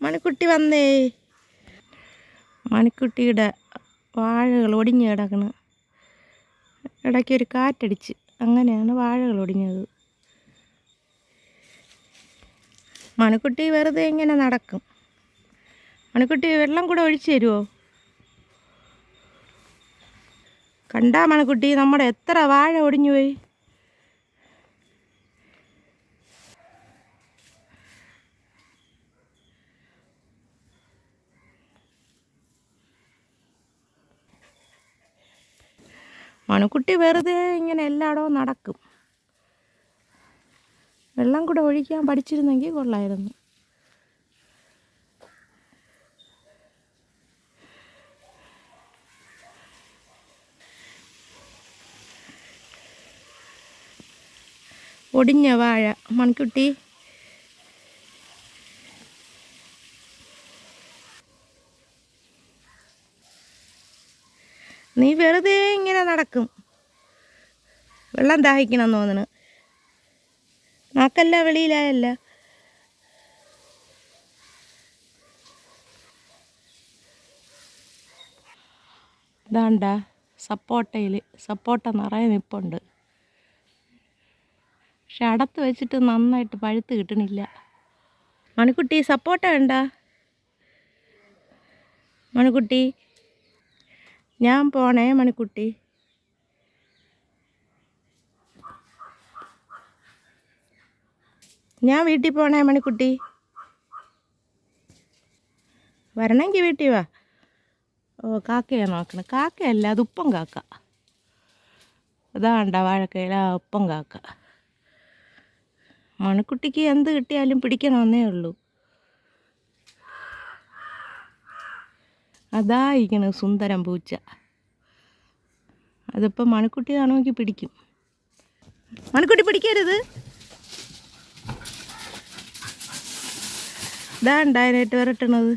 മണിക്കുട്ടി വന്നേ. മണിക്കുട്ടിയുടെ വാഴകൾ ഒടിഞ്ഞ് കിടക്കണ്. ഇടയ്ക്ക് ഒരു കാറ്റടിച്ച് അങ്ങനെയാണ് വാഴകൾ ഒടിഞ്ഞത്. മണിക്കുട്ടി വെറുതെ ഇങ്ങനെ നടക്കും. മണിക്കുട്ടി വെള്ളം കൂടെ ഒഴിച്ചു തരുമോ കണ്ടാ മണിക്കുട്ടി നമ്മുടെ എത്ര വാഴ ഒടിഞ്ഞു പോയി? മണിക്കുട്ടി വെറുതെ ഇങ്ങനെ എല്ലായിടവും നടക്കും. വെള്ളം കൂടെ ഒഴിക്കാൻ പഠിച്ചിരുന്നെങ്കിൽ കൊള്ളായിരുന്നു. ഒടിഞ്ഞ വാഴ. മൺകുട്ടി. നീ വെറുതെ ഇങ്ങനെ നടക്കും. വെള്ളം ദാഹിക്കണം തോന്നണ്. നാക്കല്ല വെളിയിലായല്ല. ഇതാണ്ട സപ്പോട്ടയിൽ സപ്പോട്ട നിറയെ നിപ്പുണ്ട്. പക്ഷെ അടത്ത് വെച്ചിട്ട് നന്നായിട്ട് പഴുത്ത് കിട്ടണില്ല. മണിക്കുട്ടി സപ്പോട്ട വേണ്ട. മണിക്കുട്ടി ഞാൻ പോണേ മണിക്കുട്ടി. ഞാൻ വീട്ടിൽ പോണേ മണിക്കുട്ടി. വരണമെങ്കിൽ വീട്ടിൽ വാ. ഓ കാക്കയാ നോക്കണം. കാക്കയല്ല അത് ഉപ്പം കാക്ക. അതാണ്ട വാഴക്കയില ഉപ്പം കാക്ക. മണിക്കുട്ടിക്ക് എന്ത് കിട്ടിയാലും പിടിക്കണമെന്നേ ഉള്ളൂ. അതാ ഇരിക്കണ് സുന്ദരം പൂച്ച. അതിപ്പോൾ മണിക്കുട്ടി കാണുമെങ്കിൽ പിടിക്കും. മണിക്കുട്ടി പിടിക്കരുത്. ഇതാ ഉണ്ടായതിനായിട്ട് വരട്ടണത്